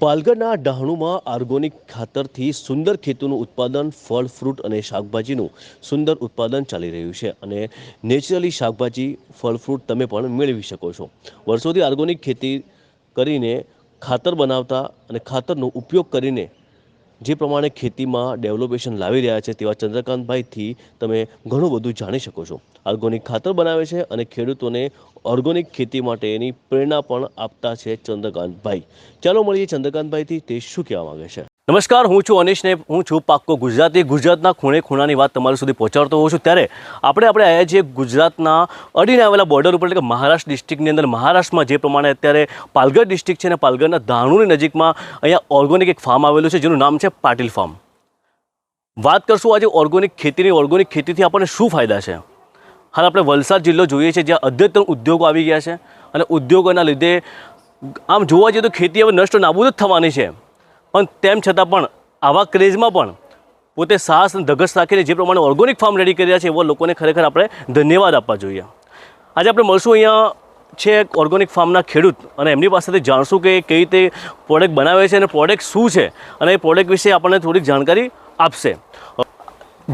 પાલઘરના ડહાણુમાં organic ખાતરથી સુંદર ખેતીનું ઉત્પાદન, ફળ, ફ્રૂટ અને શાકભાજીનું સુંદર ઉત્પાદન ચાલી રહ્યું છે અને નેચરલી શાકભાજી, ફળ, ફ્રૂટ તમે પણ મેળવી શકો છો. વર્ષોથી ઓર્ગોનિક ખેતી કરીને ખાતર બનાવતા અને ખાતરનો ઉપયોગ કરીને જે પ્રમાણે ખેતીમાં ડેવલપેશન લાવી રહ્યા છે તેવા ચંદ્રકાંતભાઈથી તમે ઘણું બધું જાણી શકો છો. ઓર્ગોનિક ખાતર બનાવે છે અને ખેડૂતોને ઓર્ગોનિક ખેતી માટેની પ્રેરણા પણ આપતા છે ચંદ્રકાંતભાઈ. ચાલો મળીએ ચંદ્રકાંતભાઈથી તે શું કહેવા માગે છે? નમસ્કાર, હું છું અનિશ ને હું છું પાક્કો ગુજરાતી. ગુજરાતના ખૂણે ખૂણાની વાત તમારી સુધી પહોંચાડતો હોઉં છું. ત્યારે આપણે આપણે આવ્યા છીએ ગુજરાતના અડીને આવેલા બોર્ડર ઉપર, એટલે કે મહારાષ્ટ્ર ડિસ્ટ્રિક્ટની અંદર. મહારાષ્ટ્રમાં જે પ્રમાણે અત્યારે પાલઘર ડિસ્ટ્રિક્ટ છે અને પાલઘરના ધાણુની નજીકમાં અહીંયા ઓર્ગોનિક એક ફાર્મ આવેલું છે, જેનું નામ છે પાટીલ ફાર્મ વાત કરશું આજે ઓર્ગોનિક ખેતીની. ઓર્ગોનિક ખેતીથી આપણને શું ફાયદા છે? હાલ આપણે વલસાડ જિલ્લો જોઈએ છીએ જ્યાં અદ્યતન ઉદ્યોગો આવી ગયા છે. અને ઉદ્યોગોના લીધે આમ જોવા જઈએ તો ખેતી હવે નષ્ટ નાબૂદ જ થવાની છે. પણ તેમ છતાં પણ આવા ક્રેઝમાં પણ પોતે સાહસ અને ધગસ રાખીને જે પ્રમાણે ઓર્ગોનિક ફાર્મ રેડી કરી રહ્યા છે એવા લોકોને ખરેખર આપણે ધન્યવાદ આપવા જોઈએ. આજે આપણે મળશું અહીંયા છે એક ઓર્ગોનિક ફાર્મના ખેડૂત અને એમની પાસેથી જાણશું કે કઈ રીતે પ્રોડક્ટ બનાવે છે અને પ્રોડક્ટ શું છે અને એ પ્રોડક્ટ વિશે આપણને થોડીક જાણકારી આપશે.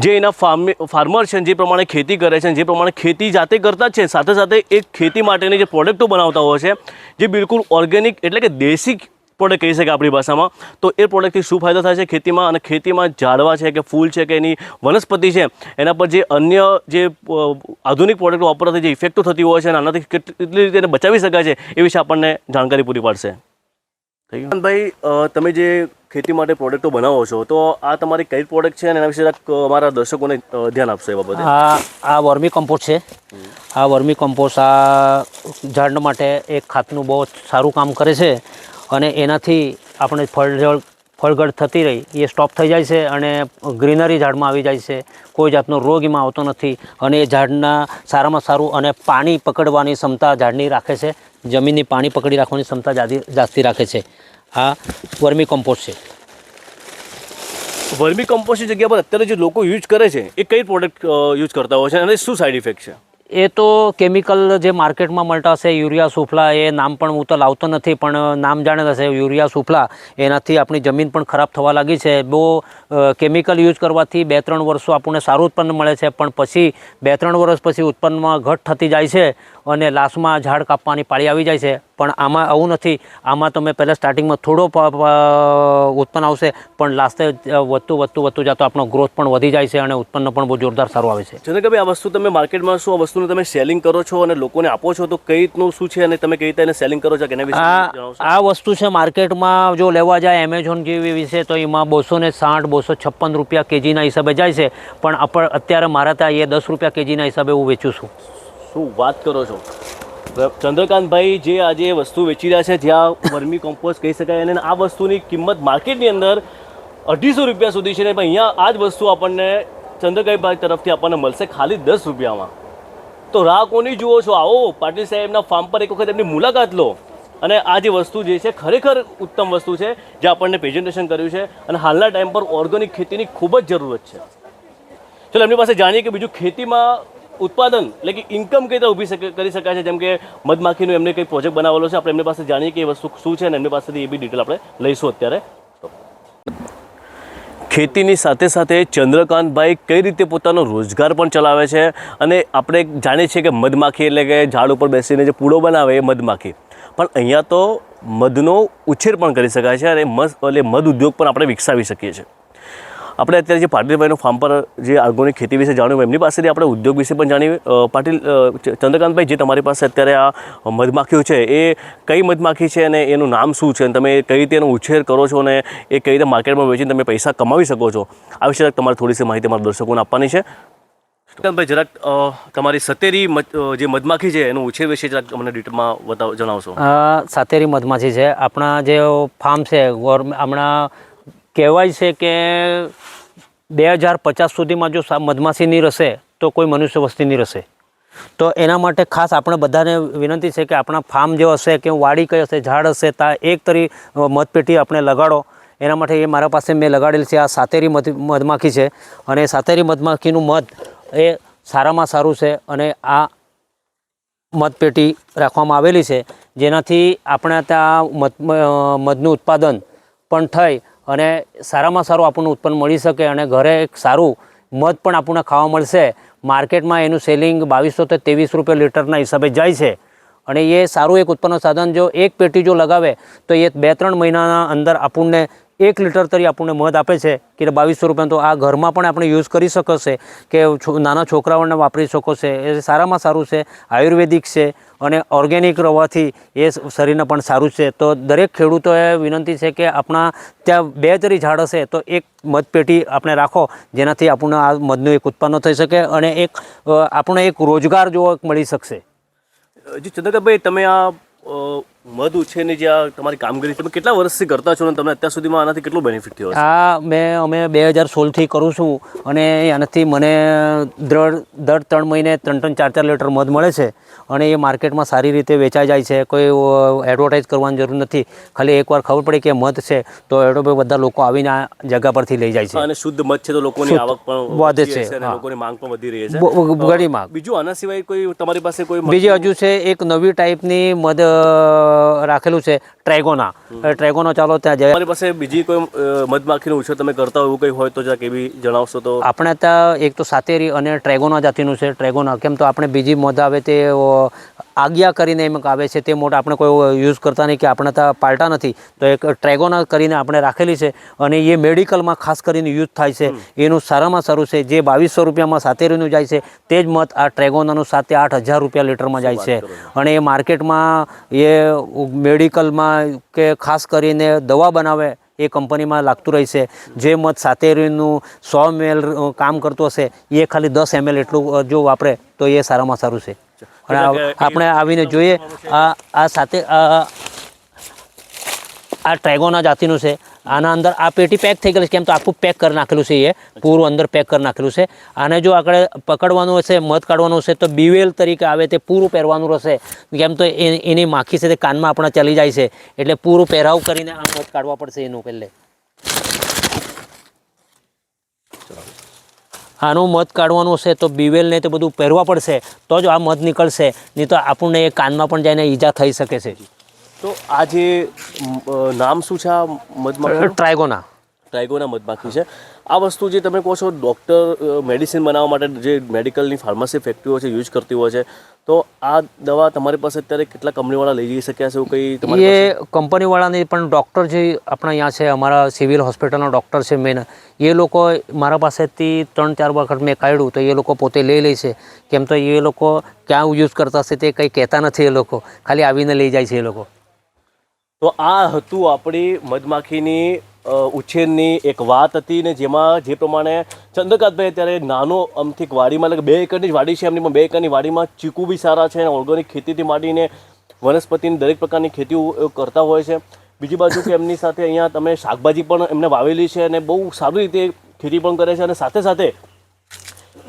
જે એના ફાર્મ ફાર્મર છે જે પ્રમાણે ખેતી કરે છે જે પ્રમાણે ખેતી જાતે કરતા જ છે સાથે સાથે એ ખેતી માટેની જે પ્રોડક્ટો બનાવતા હોય છે, જે બિલકુલ ઓર્ગેનિક એટલે કે દેશી પ્રોડક્ટ કહી શકાય આપણી ભાષામાં. તો એ પ્રોડક્ટથી શું ફાયદો થાય છે ખેતીમાં? અને ખેતીમાં ઝાડવા છે કે ફૂલ છે કે એની વનસ્પતિ છે એના પર જે અન્ય જે આધુનિક પ્રોડક્ટ વાપરવાથી જે ઇફેક્ટો થતી હોય છે અને આનાથી કેટલી રીતે એને બચાવી શકાય છે એ વિશે આપણને જાણકારી પૂરી પાડશે. થઈ ગયું ભાઈ તમે જે ખેતી માટે પ્રોડક્ટો બનાવો છો તો આ તમારી કઈ પ્રોડક્ટ છે અને એના વિશે અમારા દર્શકોને ધ્યાન આપશો એ બાબતે. આ આ વર્મી કમ્પોસ્ટ છે. આ વર્મી કમ્પોસ્ટ આ ઝાડ માટે એક ખાતનું બહુ સારું કામ કરે છે. અને એનાથી આપણે ફળજળ ફળગળ થતી રહી. એ સ્ટોપ થઈ જાય છે અને ગ્રીનરી ઝાડમાં આવી જાય છે. કોઈ જાતનો રોગ એમાં આવતો નથી અને એ ઝાડના સારામાં સારું અને પાણી પકડવાની ક્ષમતા ઝાડની રાખે છે. જમીનની પાણી પકડી રાખવાની ક્ષમતા જાસ્તી રાખે છે. આ વર્મી કમ્પોસ્ટ છે. વર્મી કમ્પોસ્ટની જગ્યા પર અત્યારે જે લોકો યુઝ કરે છે, એ કઈ પ્રોડક્ટ યુઝ કરતા હોય છે અને શું સાઈડ ઇફેક્ટ છે? એ તો કેમિકલ જે માર્કેટમાં મળતા હશે, યુરિયા, સુફલા, એ નામ પણ હું તો લાવતો નથી, પણ નામ જાણે હશે, યુરિયા, સુફલા, એનાથી આપણી જમીન પણ ખરાબ થવા લાગી છે. બહુ કેમિકલ યુઝ કરવાથી બે ત્રણ વર્ષો આપણને સારું ઉત્પન્ન મળે છે, પણ પછી બે ત્રણ વર્ષ પછી ઉત્પન્નમાં ઘટ થતી જાય છે. અને લાસ્ટમાં ઝાડ કાપવાની પાળી આવી જાય છે. પણ આમાં આવું નથી. આમાં તમે પહેલાં સ્ટાર્ટિંગમાં થોડો ઉત્પન્ન આવશે પણ લાસ્ટે વધતું વધતું વધતું જતો આપણો ગ્રોથ પણ વધી જાય છે અને ઉત્પન્ન પણ બહુ જોરદાર સારું આવે છે. જેને કે ભાઈ આ વસ્તુ તમે માર્કેટમાં શું આ વસ્તુનું તમે સેલિંગ કરો છો અને લોકોને આપો છો તો કઈ રીતનું શું છે અને તમે કઈ રીતે એને સેલિંગ કરો છો કે આ વસ્તુ છે માર્કેટમાં જો લેવા જાય એમેઝોન જેવી વિશે તો એમાં બોસો ને સાઠ બોસો છપ્પન રૂપિયા કેજીના હિસાબે જાય છે. પણ અત્યારે મારા ત્યાં એ દસ રૂપિયા કેજીના હિસાબે હું વેચું છું. શું વાત કરો છો? ચંદ્રકાંતભાઈ જે આજે વસ્તુ વેચી રહ્યા છે, જ્યાં વર્મી કોમ્પોસ્ટ કહી શકાય, અને આ વસ્તુની કિંમત માર્કેટની અંદર અઢીસો રૂપિયા સુધી છે ને પણ અહીંયા આ જ વસ્તુ આપણને ચંદ્રકાંતભાઈ તરફથી આપણને મળશે ખાલી દસ રૂપિયામાં. તો રાહ કોની જુઓ છો? આવો, પાટીલ સાહેબના ફાર્મ પર એક વખત એમની મુલાકાત લો. અને આ જે વસ્તુ જે છે, ખરેખર ઉત્તમ વસ્તુ છે, જે આપણને પ્રેઝન્ટેશન કર્યું છે, અને હાલના ટાઈમ પર ઓર્ગેનિક ખેતીની ખૂબ જ જરૂરત છે. ચલો, એમની પાસે જાણીએ કે બીજું ખેતીમાં ઉત્પાદન, એટલે કે ઇન્કમ કઈ રીતે ઊભી કરી શકાય છે? જેમ કે મધમાખીનું એમને કંઈ પ્રોજેક્ટ બનાવેલો છે, આપણે એમની પાસે જાણીએ કે એ વસ્તુ શું છે અને એમની પાસેથી એ બી ડિટેલ આપણે લઈશું અત્યારે. ખેતીની સાથે સાથે ચંદ્રકાંતભાઈ કઈ રીતે પોતાનો રોજગાર પણ ચલાવે છે અને આપણે જાણીએ છીએ કે મધમાખી એટલે કે ઝાડ ઉપર બેસીને જે પૂડો બનાવે એ મધમાખી. પણ અહીંયા તો મધનો ઉછેર પણ કરી શકાય છે અને મધ એટલે મધ ઉદ્યોગ પણ આપણે વિકસાવી શકીએ છીએ. આપણે અત્યારે જે પાટીલભાઈનું ફાર્મ પર જે આર્ગોનિક ખેતી વિશે જાણ્યું, એમની પાસેથી આપણે ઉદ્યોગ વિશે પણ જાણીએ. પાટીલ ચંદ્રકાંતભાઈ, જે તમારી પાસે અત્યારે આ મધમાખીઓ છે, એ કઈ મધમાખી છે અને એનું નામ શું છે? અને તમે કઈ રીતે એનો ઉછેર કરો છો અને એ કઈ રીતે માર્કેટમાં વેચીને તમે પૈસા કમાવી શકો છો? આ વિશે તમારે થોડી સી માહિતી અમારા દર્શકોને આપવાની છે. ચંદ્રકાંતભાઈ, જરાક તમારી સતેરી જે મધમાખી છે, એનું ઉછેર વિશે જરાક અમને ડિટેલમાં બતાવ, જણાવશો. સતેરી મધમાખી છે. આપણા જે ફાર્મ છે ગવર્મે હમણાં કહેવાય છે કે બે હજાર પચાસ સુધીમાં જો નહીં રહેશે તો કોઈ મનુષ્ય વસ્તી નહીં રહેશે તો એના માટે ખાસ આપણે બધાને વિનંતી છે કે આપણા ફાર્મ જે હશે, કે વાડી કઈ હશે, ઝાડ હશે ત્યાં એક તરી મધપેટી આપણે લગાડો. એના માટે એ મારા પાસે મેં લગાડેલ છે. આ સાતેરી મધ, મધમાખી છે અને સાતેરી મધમાખીનું મધ એ સારામાં સારું છે અને આ મધપેટી રાખવામાં આવેલી છે. જેનાથી આપણે ત્યાં મધ મધનું ઉત્પાદન પણ થઈ અને સારામાં સારું આપણને ઉત્પન્ન મળી શકે અને ઘરે એક સારું મધ પણ આપણને ખાવા મળશે. માર્કેટમાં એનું સેલિંગ બાવીસો તો ત્રેવીસ રૂપિયા લીટરના હિસાબે જાય છે. અને એ સારું એક ઉત્પન્ન સાધન જો એક પેટી જો લગાવે, તો એ બે ત્રણ મહિનાના અંદર આપણને એક લીટર તરી આપણને મધ આપે છે કે બાવીસો રૂપિયા તો આ ઘરમાં પણ આપણે યુઝ કરી શકશે કે નાના છોકરાઓને વાપરી શકો છે. એ સારામાં સારું છે. આયુર્વેદિક છે અને ઓર્ગેનિક રવાથી એ શરીરને પણ સારું છે. તો દરેક ખેડૂતોએ વિનંતી છે કે આપણા ત્યાં બે તરી ઝાડ હશે તો એક મધપેટી આપણે રાખો જેનાથી આપણને આ મધનું એક ઉત્પન્ન થઈ શકે અને એક આપણને એક રોજગાર જેવો મળી શકશે. જી ચંદ્રકાભાઈ તમે આ મધ ઉછેરની જે આ તમારી કામગીરી તમે કેટલા વર્ષથી કરતા છો અને તમને અત્યાર સુધીમાં આનાથી કેટલું બેનિફિટ થયો આ મેં અમે બે હજાર સોળથી કરું છું અને આનાથી મને દર દર ત્રણ મહિને ત્રણ ત્રણ ચાર ચાર લીટર મધ મળે છે અને એ માર્કેટમાં સારી રીતે વેચાઈ જાય છે. કોઈ એડવર્ટાઇઝ કરવાની જરૂર નથી. ખાલી એકવાર ખબર પડી કે મધ છે તો એડો બધા લોકો આવીને આ જગ્યા પરથી લઈ જાય છે. અને શુદ્ધ મધ છે તો લોકોની આવક પણ વધે છે. લોકોની માંગ પણ વધી રહી છે. ઘણી માંગ. બીજું આના સિવાય કોઈ તમારી પાસે કોઈ બીજી હજુ છે એક નવી ટાઈપની મધ રાખેલું છે ટ્રેગોના. ટ્રેગોનો ચાલો ત્યાં જઈએ. તમારી પાસે બીજી કોઈ મધમાખીનો ઉછેર તમે કરતા હોય એવું કંઈ હોય તો જરાક એવી જણાવશો તો? આપણે ત્યાં એક તો સાતેરી અને ટ્રેગોના જાતિનું છે. ટ્રેગોના કેમ તો આપણે બીજી મધ આવે તે આજ્ઞા કરીને એમ આવે છે તે મોટા આપણે કોઈ યુઝ કરતા નહીં કે આપણે ત્યાં પાલટા નથી. તો એક ટ્રેગોના કરીને આપણે રાખેલી છે અને એ મેડિકલમાં ખાસ કરીને યુઝ થાય છે. એનું સારામાં સારું છે. જે બાવીસો રૂપિયામાં સાતેરીનું જાય છે તે જ મત આ ટ્રેગોનાનું સાતે આઠ હજાર રૂપિયા લીટરમાં જાય છે. અને એ માર્કેટમાં એ મેડિકલમાં કે ખાસ કરીને દવા બનાવે એ કંપનીમાં લાગતું રહેશે જે મધ સાતેરીનું સો એમએલ કામ કરતું હશે એ ખાલી દસ એમએલ એટલું જો વાપરે તો એ સારામાં સારું છે. આપણે આવીને જોઈએ આ આ સાથે આ ટ્રેગોના જાતિનું છે. આના અંદર આ પેટી પેક થઈ ગયેલી છે કેમ તો આખું પેક કરી નાખેલું છે એ. પૂરું અંદર પેક કરી નાખેલું છે. આને જો આગળ પકડવાનું હશે મધ કાઢવાનું હશે તો બીવેલ તરીકે આવે તે પૂરું પહેરવાનું રહેશે. કેમ તો એ- એની માખી છે તે કાનમાં આપણા ચલી જાય છે. એટલે પૂરું પહેરાવ કરીને આ મધ કાઢવા પડશે એનું પહેલે. આનું મધ કાઢવાનું હશે તો બીવેલને તે બધું પહેરવા પડશે તો જ આ મધ નીકળશે. નહીં તો આપણને એ કાનમાં પણ જઈને ઈજા થઈ શકે છે. તો આ જે નામ શું છે આ મધમાખી ટ્રાયગોના. ટાઈગોના મધમાખી છે. આ વસ્તુ જે તમે કહો છો ડૉક્ટર મેડિસિન બનાવવા માટે જે મેડિકલની ફાર્મસી ફેક્ટરીઓ છે યુઝ કરતી હોય છે તો આ દવા તમારી પાસે અત્યારે કેટલા કંપનીવાળા લઈ જઈ શક્યા છે એવું કંઈ તમારી એ કંપનીવાળાની પણ ડૉક્ટર જે આપણા અહીંયા છે અમારા સિવિલ હોસ્પિટલના ડૉક્ટર છે મેન એ લોકો મારા પાસેથી ત્રણ ચાર વખત મેં કાઢ્યું તો એ લોકો પોતે લઈ લે છે. કેમ તો એ લોકો ક્યાં યુઝ કરતા હશે તે કંઈ કહેતા નથી એ લોકો. ખાલી આવીને લઈ જાય છે એ લોકો. તો આ હતું આપણી મધમાખીની ઉછેરની એક વાત હતી ને જેમાં જે પ્રમાણે ચંદ્રકાંતભાઈ અત્યારે નાનો અમથી વાડીમાં, એટલે બે એકરની જ વાડી છે, એમની પણ બે એકરની વાડીમાં ચીકુ બી સારા છે અને ઓર્ગેનિક ખેતીથી માંડીને વનસ્પતિની દરેક પ્રકારની ખેતીઓ કરતા હોય છે. બીજી બાજુ કે એમની સાથે અહીંયા તમે શાકભાજી પણ એમને વાવેલી છે અને બહુ સારી રીતે ખેતી પણ કરે છે અને સાથે સાથે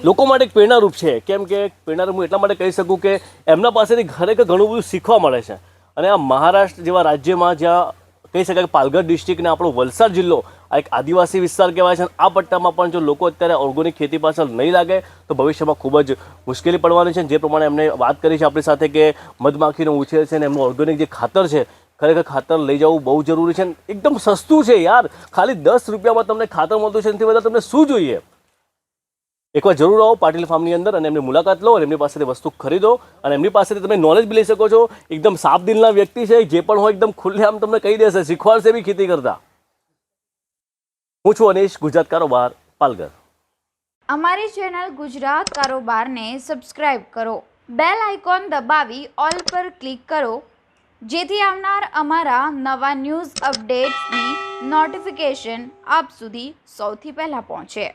લોકો માટે એક પ્રેરણારૂપ છે. કેમ કે પ્રેરણારૂપ હું એટલા માટે કહી શકું કે એમના પાસેથી ખરેખર ઘણું બધું શીખવા મળે છે. અને આ મહારાષ્ટ્ર જેવા રાજ્યમાં જ્યાં કહી શકાય કે પાલઘર ડિસ્ટ્રિક્ટને આપણો વલસાડ જિલ્લો આ એક આદિવાસી વિસ્તાર કહેવાય છે આ પટ્ટામાં પણ જો લોકો અત્યારે ઓર્ગોનિક ખેતી પાછળ નહીં લાગે, તો ભવિષ્યમાં ખૂબ જ મુશ્કેલી પડવાની છે. જે પ્રમાણે એમને વાત કરી છે આપણી સાથે કે મધમાખીનો ઉછેર છે અને એમનું ઓર્ગેનિક જે ખાતર છે, ખરેખર ખાતર લઈ જવું બહુ જરૂરી છે એકદમ સસ્તું છે યાર. ખાલી દસ રૂપિયામાં તમને ખાતર મળતું છે, એનાથી વધારે તમને શું જોઈએ? એકવાર જરૂર આવો પાટીલ ફાર્મની અંદર અને એમની મુલાકાત લો અને એમની પાસેથી વસ્તુ ખરીદો અને એમની પાસેથી તમે નોલેજ બી લઈ શકો છો. એકદમ સાફ દિલના વ્યક્તિ છે, જે પણ હોય એકદમ ખુલ્લેઆમ તમને કહી દેશે, શીખવાડશે બી ખેતી કરતા. હું છું અનીશ, ગુજરાત કારોબાર, પાલઘર. અમારી ચેનલ ગુજરાત કારોબારને સબસ્ક્રાઇબ કરો. બેલ આઇકોન દબાવી ઓલ પર ક્લિક કરો. જેથી આવનાર અમારા નવા ન્યૂઝ અપડેટ્સની નોટિફિકેશન આપ સુધી સૌથી પહેલાં પહોંચે.